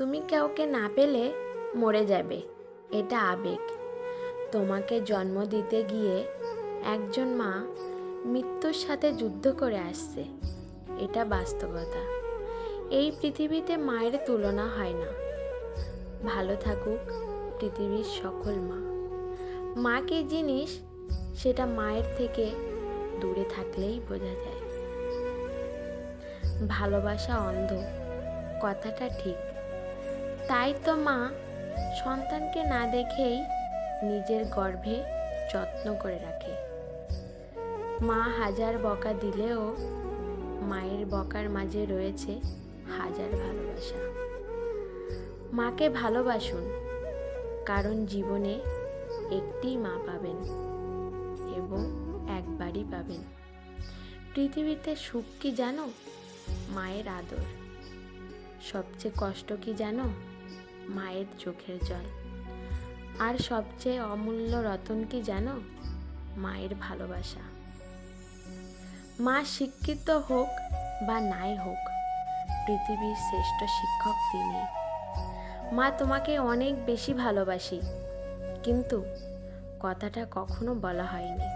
তুমি কাউকে না পেলে মরে যাবে, এটা আবেগ। তোমাকে জন্ম দিতে গিয়ে একজন মা মৃত্যুর সাথে যুদ্ধ করে আসছে, এটা বাস্তবতা। এই পৃথিবীতে মায়ের তুলনা হয় না। ভালো থাকুক পৃথিবীর সকল মা। মা জিনিস? সেটা মায়ের থেকে দূরে থাকলেই বোঝা যায়। ভালোবাসা অন্ধ, কথাটা ঠিক। তাই তো মা সন্তানকে না দেখেই নিজের গর্ভে যত্ন করে রাখে। মা হাজার বকা দিলেও মায়ের বকার মাঝে রয়েছে হাজার ভালোবাসা। মাকে ভালোবাসুন, কারণ জীবনে একটিই মা পাবেন এবং একবারই পাবেন। পৃথিবীতে সুখ কি জানো? মায়ের আদর। সবচেয়ে কষ্ট কি জানো? মায়ের চোখের জল। আর সবচেয়ে অমূল্য রতন কি জানো? মায়ের ভালোবাসা। মা শিক্ষিত হোক বা নাই হোক, পৃথিবীর শ্রেষ্ঠ শিক্ষক তিনি। মা তোমাকে অনেক বেশি ভালোবাসি, কিন্তু কথাটা কখনো বলা হয়নি,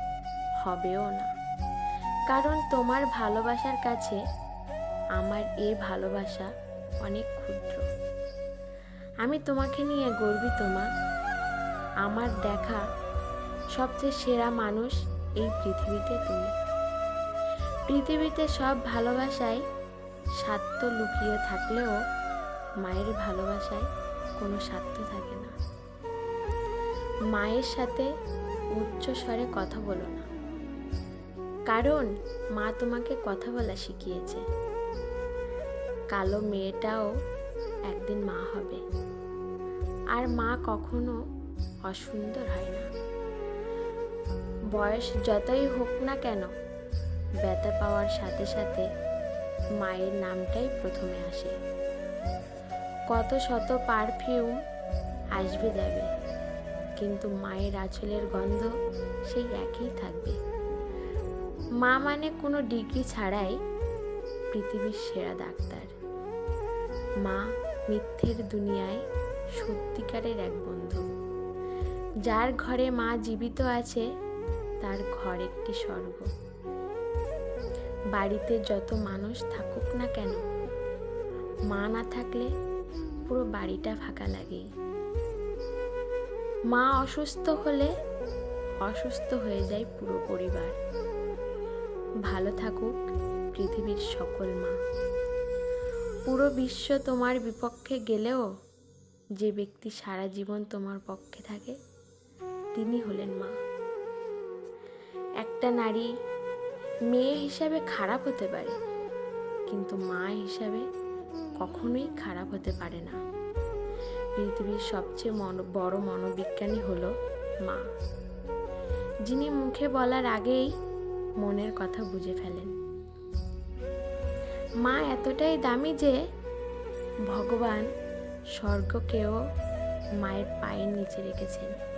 হবেও না। কারণ তোমার ভালোবাসার কাছে আমার এই ভালোবাসা অনেক ক্ষুদ্র। আমি তোমাকে নিয়ে গর্বিত, মা। আমার দেখা সবচেয়ে সেরা মানুষ এই পৃথিবীতে তুমি। পৃথিবীতে সব ভালোবাসায় স্বার্থ লুকিয়ে থাকলেও মায়ের ভালোবাসায় কোনো স্বার্থ থাকে না। মায়ের সাথে উচ্চ স্বরে কথা বলো না। কারণ মা তোমাকে কথা বলা শিখিয়েছে। কালো মেয়েটাও একদিন মা হবে। আর মা কখনো অসুন্দর হয় না। বয়স যতই হোক না কেন, ব্যথা পাওয়ার সাথে সাথে মায়ের নামটাই প্রথমে আসে। কত শত পারফিউম আসবে যাবে কিন্তু মায়ের আঁচলের গন্ধ সেই একই থাকবে। মা মানে কোনো ডিগ্রি ছাড়াই পৃথিবীর সেরা ডাক্তার। মা মিথ্যের দুনিয়ায় সত্যিকারের এক বন্ধু। যার ঘরে মা জীবিত আছে, তার ঘর একটি স্বর্গ। বাড়িতে যত মানুষ থাকুক না কেন, মা না থাকলে পুরো বাড়িটা ফাঁকা লাগে। মা অসুস্থ হলে অসুস্থ হয়ে যায় পুরো পরিবার। ভালো থাকুক পৃথিবীর সকল মা। পুরো বিশ্ব তোমার বিপক্ষে গেলেও যে ব্যক্তি সারা জীবন তোমার পক্ষে থাকে, তিনি হলেন মা। একটা নারী মেয়ে হিসাবে খারাপ হতে পারে, কিন্তু মা হিসাবে কখনোই খারাপ হতে পারে না। পৃথিবীর সবচেয়ে মন, বড় মনোবিজ্ঞানী হলো মা, যিনি মুখে বলার আগেই মনের কথা বুঝে ফেলেন। মা এতটাই দামি যে ভগবান স্বর্গকেও মায়ের পায়ের নিচে রেখেছেন।